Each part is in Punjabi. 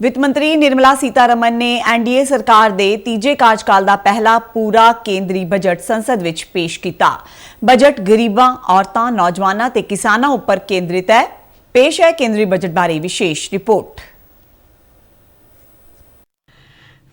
ਵਿੱਤ ਮੰਤਰੀ ਨਿਰਮਲਾ ਸੀਤਾਰਮਨ ਨੇ ਐਨਡੀਏ ਸਰਕਾਰ ਦੇ ਤੀਜੇ ਕਾਰਜਕਾਲ ਦਾ ਪਹਿਲਾ ਪੂਰਾ ਕੇਂਦਰੀ ਬਜਟ ਸੰਸਦ ਵਿੱਚ ਪੇਸ਼ ਕੀਤਾ। ਬਜਟ ਗਰੀਬਾਂ, ਔਰਤਾਂ, ਨੌਜਵਾਨਾਂ ਤੇ ਕਿਸਾਨਾਂ ਉੱਪਰ ਕੇਂਦਰਿਤ ਹੈ। ਪੇਸ਼ ਹੈ ਕੇਂਦਰੀ ਬਜਟ ਬਾਰੇ ਵਿਸ਼ੇਸ਼ ਰਿਪੋਰਟ।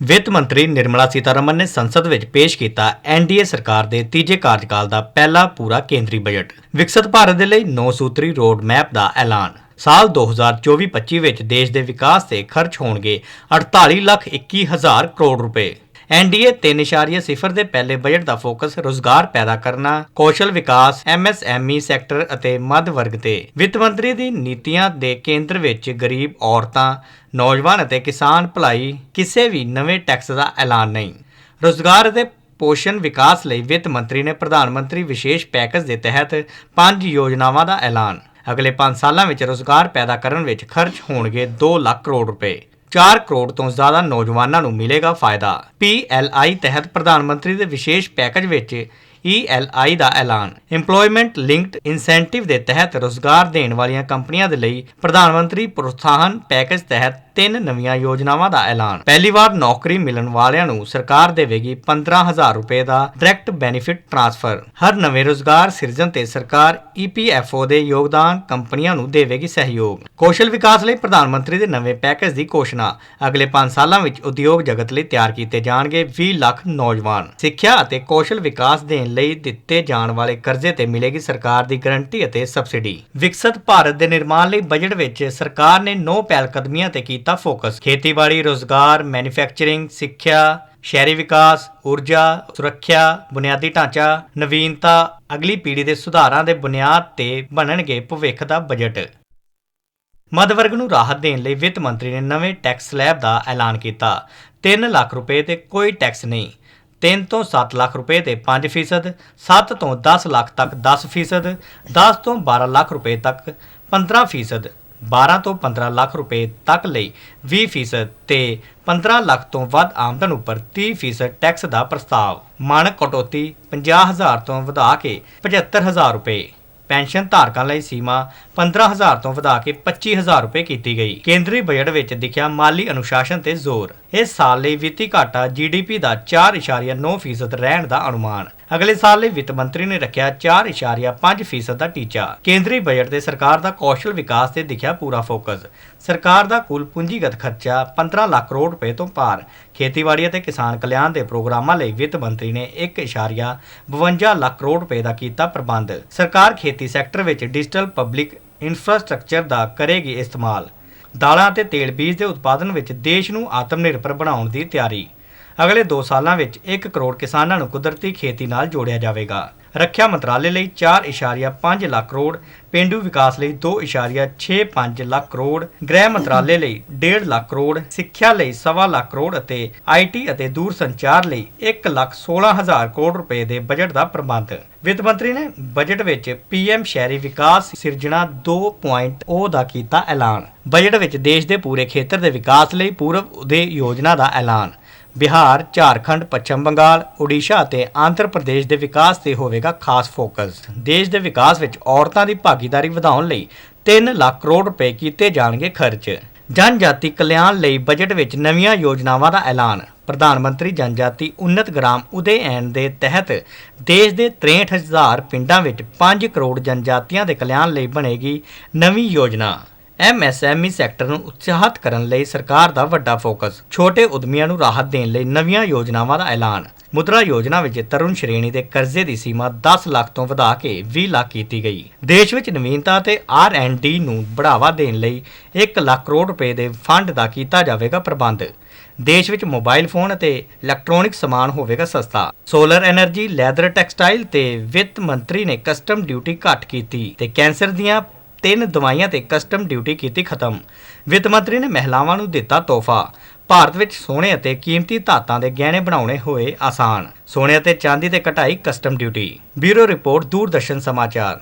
ਵਿੱਤ ਮੰਤਰੀ ਨਿਰਮਲਾ ਸੀਤਾਰਮਨ ਨੇ ਸੰਸਦ ਵਿੱਚ ਪੇਸ਼ ਕੀਤਾ ਐਨਡੀਏ ਸਰਕਾਰ ਦੇ ਤੀਜੇ ਕਾਰਜਕਾਲ ਦਾ ਪਹਿਲਾ ਪੂਰਾ ਕੇਂਦਰੀ ਬਜਟ। ਵਿਕਸਿਤ ਭਾਰਤ ਦੇ ਲਈ 9 ਸੂਤਰੀ ਰੋਡ ਮੈਪ ਦਾ ਐਲਾਨ। ਸਾਲ 2024-25 ਵਿੱਚ ਦੇਸ਼ ਦੇ ਵਿਕਾਸ ਤੇ ਖਰਚ ਹੋਣਗੇ 48 ਲੱਖ 21 ਹਜ਼ਾਰ ਕਰੋੜ ਰੁਪਏ। ਐਨਡੀਏ 3.0 ਦੇ ਪਹਿਲੇ ਬਜਟ ਦਾ ਫੋਕਸ ਰੋਜ਼ਗਾਰ ਪੈਦਾ ਕਰਨਾ, ਕੌਸ਼ਲ ਵਿਕਾਸ ਐਮਐਸਐਮਈ ਸੈਕਟਰ ਅਤੇ ਮੱਧ ਵਰਗ ਤੇ। ਵਿੱਤ ਮੰਤਰੀ ਦੀ ਨੀਤੀਆਂ ਦੇ ਕੇਂਦਰ ਵਿੱਚ ਗਰੀਬ ਔਰਤਾਂ, ਨੌਜਵਾਨ ਅਤੇ ਕਿਸਾਨ ਭਲਾਈ ਕਿਸੇ ਵੀ ਨਵੇਂ ਟੈਕਸ ਦਾ ਐਲਾਨ ਨਹੀਂ। ਰੋਜ਼ਗਾਰ ਅਤੇ ਪੋਸ਼ਣ ਵਿਕਾਸ ਲਈ ਵਿੱਤ ਮੰਤਰੀ ਨੇ ਪ੍ਰਧਾਨ ਮੰਤਰੀ ਵਿਸ਼ੇਸ਼ ਪੈਕੇਜ ਦੇ ਤਹਿਤ ਪੰਜ ਯੋਜਨਾਵਾਂ ਦਾ ਐਲਾਨ। ਅਗਲੇ 5 ਸਾਲਾਂ ਵਿੱਚ ਰੋਜ਼ਗਾਰ ਪੈਦਾ ਕਰਨ ਵਿੱਚ ਖਰਚ ਹੋਣਗੇ 2 ਲੱਖ ਕਰੋੜ ਰੁਪਏ। 4 ਕਰੋੜ ਤੋਂ ਜ਼ਿਆਦਾ ਨੌਜਵਾਨਾਂ ਨੂੰ ਮਿਲੇਗਾ ਫਾਇਦਾ। PLI ਤਹਿਤ ਪ੍ਰਧਾਨ ਮੰਤਰੀ ਦੇ ਵਿਸ਼ੇਸ਼ ਪੈਕੇਜ ਵਿੱਚ ELI ਦਾ ਐਲਾਨ। EMPLOYMENT ਲਿੰਕਡ ਇਨਸੈਂਟਿਵ ਦੇ ਤਹਿਤ ਰੋਜ਼ਗਾਰ ਦੇਣ ਵਾਲੀਆਂ ਕੰਪਨੀਆਂ ਦੇ ਲਈ ਪ੍ਰਧਾਨ ਮੰਤਰੀ ਪ੍ਰੋਤਸਾਹਨ ਪੈਕੇਜ ਤਹਿਤ ਤਿੰਨ ਨਵੀਆਂ ਯੋਜਨਾਵਾਂ ਦਾ ਐਲਾਨ। ਪਹਿਲੀ ਵਾਰ ਨੌਕਰੀ ਮਿਲਣ ਵਾਲਿਆਂ ਨੂੰ ਸਰਕਾਰ ਦੇਵੇਗੀ 15000 ਰੁਪਏ ਦਾ ਡਾਇਰੈਕਟ ਬੈਨੀਫਿਟ ਟ੍ਰਾਂਸਫਰ। ਹਰ ਨਵੇਂ ਰੋਜ਼ਗਾਰ ਸਿਰਜਣ ਤੇ ਸਰਕਾਰ EPFO ਦੇ ਯੋਗਦਾਨ ਕੰਪਨੀਆਂ ਨੂੰ ਦੇਵੇਗੀ ਸਹਿਯੋਗ। ਕੌਸ਼ਲ ਵਿਕਾਸ ਲਈ ਪ੍ਰਧਾਨ ਮੰਤਰੀ ਦੇ ਨਵੇਂ ਪੈਕੇਜ ਦੀ ਘੋਸ਼ਣਾ। ਅਗਲੇ 5 ਸਾਲਾਂ ਵਿੱਚ ਉਦਯੋਗ ਜਗਤ ਲਈ ਤਿਆਰ ਕੀਤੇ ਜਾਣਗੇ 20 ਲੱਖ ਨੌਜਵਾਨ। ਸਿੱਖਿਆ ਅਤੇ ਕੌਸ਼ਲ ਵਿਕਾਸ ਦੇਣ ਲਈ ਦਿੱਤੇ ਜਾਣ ਵਾਲੇ ਕਰਜ਼ੇ ਤੇ ਮਿਲੇਗੀ ਸਰਕਾਰ ਦੀ ਗਰੰਟੀ ਅਤੇ ਸਬਸਿਡੀ। ਵਿਕਸਿਤ ਭਾਰਤ ਦੇ ਨਿਰਮਾਣ ਲਈ ਬਜਟ ਵਿੱਚ ਸਰਕਾਰ ਨੇ ਨੌ ਪਹਿਲ ਕਦਮੀਆਂ ਤੇ ਕੀਤਾ ਫੋਕਸ। ਖੇਤੀਬਾੜੀ, ਰੋਜ਼ਗਾਰ, ਮੈਨੂਫੈਕਚਰਿੰਗ, ਸਿੱਖਿਆ, ਸ਼ਹਿਰੀ ਵਿਕਾਸ, ਊਰਜਾ, ਸੁਰੱਖਿਆ, ਬੁਨਿਆਦੀ ਢਾਂਚਾ, ਨਵੀਨਤਾ, ਅਗਲੀ ਪੀੜ੍ਹੀ ਦੇ ਸੁਧਾਰਾਂ ਦੇ ਬੁਨਿਆਦ ਤੇ ਬਣਨਗੇ ਭਵਿੱਖ ਦਾ ਬਜਟ। ਮੱਧ ਵਰਗ ਨੂੰ ਰਾਹਤ ਦੇਣ ਲਈ ਵਿੱਤ ਮੰਤਰੀ ਨੇ ਨਵੇਂ ਟੈਕਸ ਸਲੈਬ ਦਾ ਐਲਾਨ ਕੀਤਾ। 3 ਲੱਖ ਰੁਪਏ ਤੇ ਕੋਈ ਟੈਕਸ ਨਹੀਂ। 3 ਤੋਂ 7 ਲੱਖ ਰੁਪਏ ਤੇ 5% 7 ਤੋਂ 10 ਲੱਖ ਤੱਕ 10% 10 ਤੋਂ 12 ਲੱਖ ਰੁਪਏ ਤੱਕ 15% 12 ਤੋਂ 15 ਲੱਖ ਰੁਪਏ ਤੱਕ ਲਈ 20% ਤੇ 15 ਲੱਖ ਤੋਂ ਵੱਧ ਆਮਦਨ ਉੱਪਰ 30% ਟੈਕਸ ਦਾ ਪ੍ਰਸਤਾਵ। ਮਾਨਕ ਕਟੌਤੀ 50000 ਤੋਂ ਵਧਾ ਕੇ 75000 ਰੁਪਏ। ਪੈਨਸ਼ਨ ਧਾਰਕਾਂ ਲਈ ਸੀਮਾ 15000 ਤੋਂ ਵਧਾ ਕੇ 25000 ਰੁਪਏ ਕੀਤੀ ਗਈ। ਕੇਂਦਰੀ ਬਜਟ ਵਿੱਚ ਦਿਖਿਆ ਮਾਲੀ ਅਨੁਸ਼ਾਸਨ ਤੇ ਜ਼ੋਰ। ਇਸ ਸਾਲ ਲਈ ਵਿੱਤੀ ਘਾਟਾ ਜੀਡੀਪੀ ਦਾ 4.9% ਰਹਿਣ ਦਾ ਅਨੁਮਾਨ। ਅਗਲੇ ਸਾਲ ਲਈ ਵਿੱਤ ਮੰਤਰੀ ਨੇ ਰੱਖਿਆ 4.5% ਦਾ ਟੀਚਾ। ਕੇਂਦਰੀ ਬਜਟ ਤੇ ਸਰਕਾਰ ਦਾ ਕੌਸ਼ਲ ਵਿਕਾਸ ਤੇ ਦਿਖਿਆ ਪੂਰਾ ਫੋਕਸ। ਸਰਕਾਰ ਦਾ ਕੁੱਲ ਪੂੰਜੀਗਤ ਖਰਚਾ 15 ਲੱਖ ਕਰੋੜ ਰੁਪਏ ਤੋਂ ਪਾਰ। ਖੇਤੀਬਾੜੀ ਅਤੇ ਕਿਸਾਨ ਕਲਿਆਣ ਦੇ ਪ੍ਰੋਗਰਾਮਾਂ ਲਈ ਵਿੱਤ ਮੰਤਰੀ ਨੇ 1.52 ਲੱਖ ਕਰੋੜ ਰੁਪਏ ਦਾ ਕੀਤਾ ਪ੍ਰਬੰਧ। ਸਰਕਾਰ ਖੇਤੀ ਸੈਕਟਰ ਵਿੱਚ ਡਿਜੀਟਲ ਪਬਲਿਕ ਇਨਫਰਾਸਟ੍ਰਕਚਰ ਦਾ ਕਰੇਗੀ ਇਸਤੇਮਾਲ। ਦਾਲਾਂ ਅਤੇ ਤੇਲ ਬੀਜ ਦੇ ਉਤਪਾਦਨ ਵਿੱਚ ਦੇਸ਼ ਨੂੰ ਆਤਮ ਨਿਰਭਰ ਬਣਾਉਣ ਦੀ ਤਿਆਰੀ। ਅਗਲੇ 2 ਸਾਲਾਂ ਵਿੱਚ 1 ਕਰੋੜ ਕਿਸਾਨਾਂ ਨੂੰ ਕੁਦਰਤੀ ਖੇਤੀ ਨਾਲ ਜੋੜਿਆ ਜਾਵੇਗਾ। ਰੱਖਿਆ ਮੰਤਰਾਲੇ ਲਈ 4.5 ਲੱਖ ਕਰੋੜ, ਪਿੰਡੂ ਵਿਕਾਸ ਲਈ 2.65 ਲੱਖ ਕਰੋੜ, ਗ੍ਰਹਿ ਮੰਤਰਾਲੇ ਲਈ 1.5 ਲੱਖ ਕਰੋੜ, ਸਿੱਖਿਆ ਲਈ 1.5 ਲੱਖ ਕਰੋੜ ਅਤੇ ਆਈਟੀ ਅਤੇ ਦੂਰ ਸੰਚਾਰ ਲਈ 1 ਲੱਖ 16 ਹਜ਼ਾਰ ਕਰੋੜ ਰੁਪਏ ਦੇ ਬਜਟ ਦਾ ਪ੍ਰਬੰਧ। ਵਿੱਤ ਮੰਤਰੀ ਨੇ ਬਜਟ ਵਿੱਚ ਪੀਐਮ ਸ਼ਹਿਰੀ ਵਿਕਾਸ ਸਿਰਜਣਾ 2.0 ਦਾ ਕੀਤਾ ਐਲਾਨ। ਬਜਟ ਵਿੱਚ ਦੇਸ਼ ਦੇ ਪੂਰੇ ਖੇਤਰ ਦੇ ਵਿਕਾਸ ਲਈ ਪੂਰਵ ਉਦੇ ਯੋਜਨਾ ਦਾ ਐਲਾਨ। ਬਿਹਾਰ, ਝਾਰਖੰਡ, ਪੱਛਮ ਬੰਗਾਲ, ਓਡੀਸ਼ਾ ਅਤੇ ਆਂਧਰ ਪ੍ਰਦੇਸ਼ ਦੇ ਵਿਕਾਸ ਤੇ ਹੋਵੇਗਾ ਖਾਸ ਫੋਕਸ। ਦੇਸ਼ ਦੇ ਵਿਕਾਸ ਵਿੱਚ ਔਰਤਾਂ ਦੀ ਭਾਗੀਦਾਰੀ ਵਧਾਉਣ ਲਈ 3 ਲੱਖ ਕਰੋੜ ਰੁਪਏ ਕੀਤੇ ਜਾਣਗੇ ਖਰਚ। ਜਨਜਾਤੀ ਕਲਿਆਣ ਲਈ ਬਜਟ ਵਿੱਚ ਨਵੀਆਂ ਯੋਜਨਾਵਾਂ ਦਾ ਐਲਾਨ। ਪ੍ਰਧਾਨ ਮੰਤਰੀ ਜਨਜਾਤੀ ਉન્નਤ ਗ੍ਰਾਮ ਉਦੇ ਐਨ ਦੇ ਤਹਿਤ ਦੇਸ਼ ਦੇ 63000 ਪਿੰਡਾਂ ਵਿੱਚ 5 ਕਰੋੜ ਜਨਜਾਤੀਆਂ ਦੇ ਕਲਿਆਣ ਲਈ ਬਣੇਗੀ ਨਵੀਂ ਯੋਜਨਾ। ਐਮਐਸਐਮਈ ਸੈਕਟਰ ਨੂੰ ਉਤਸ਼ਾਹਿਤ ਕਰਨ ਲਈ ਸਰਕਾਰ ਦਾ ਵੱਡਾ ਫੋਕਸ। ਛੋਟੇ ਉਦਮੀਆਂ ਨੂੰ ਰਾਹਤ ਦੇਣ ਲਈ ਨਵੀਆਂ ਯੋਜਨਾਵਾਂ ਦਾ ਐਲਾਨ। ਮੁਦਰਾ ਯੋਜਨਾ ਵਿੱਚ ਤਰੁਣ ਸ਼੍ਰੇਣੀ ਦੇ ਕਰਜ਼ੇ ਦੀ ਸੀਮਾ 10 ਲੱਖ ਤੋਂ ਵਧਾ ਕੇ 20 ਲੱਖ ਕੀਤੀ ਗਈ। ਦੇਸ਼ ਵਿੱਚ ਨਵੀਨਤਾ ਤੇ ਆਰ&ਡੀ ਨੂੰ ਬੜਾਵਾ ਦੇਣ ਲਈ 1 ਲੱਖ ਕਰੋੜ ਰੁਪਏ ਦੇ ਫੰਡ ਦਾ ਕੀਤਾ ਜਾਵੇਗਾ ਪ੍ਰਬੰਧ। ਦੇਸ਼ ਵਿੱਚ ਮੋਬਾਈਲ ਫੋਨ ਅਤੇ ਇਲੈਕਟ੍ਰੋਨਿਕ ਸਮਾਨ ਹੋਵੇਗਾ ਸਸਤਾ। ਸੋਲਰ એનર્ਜੀ ਲੈਦਰ ਟੈਕਸਟਾਈਲ ਤੇ ਵਿੱਤ ਮੰਤਰੀ ਨੇ ਕਸਟਮ ਡਿਊਟੀ ਘੱਟ ਕੀਤੀ ਤੇ ਕੈਂਸਰ ਦੀਆਂ ਤਿੰਨ ਦਵਾਈਆਂ ਤੇ ਕਸਟਮ ਡਿਊਟੀ ਕੀਤੀ ਖਤਮ। ਵਿੱਤ ਮੰਤਰੀ ਨੇ ਮਹਿਲਾਵਾਂ ਨੂੰ ਦਿੱਤਾ ਤੋਹਫਾ। ਭਾਰਤ ਵਿੱਚ ਸੋਨੇ ਅਤੇ ਕੀਮਤੀ ਧਾਤਾਂ ਦੇ ਗਹਿਣੇ ਬਣਾਉਣੇ ਹੋਏ ਆਸਾਨ। ਸੋਨੇ ਅਤੇ ਚਾਂਦੀ ਤੇ ਘਟਾਈ custom duty bureau report, Doordarshan ਸਮਾਚਾਰ।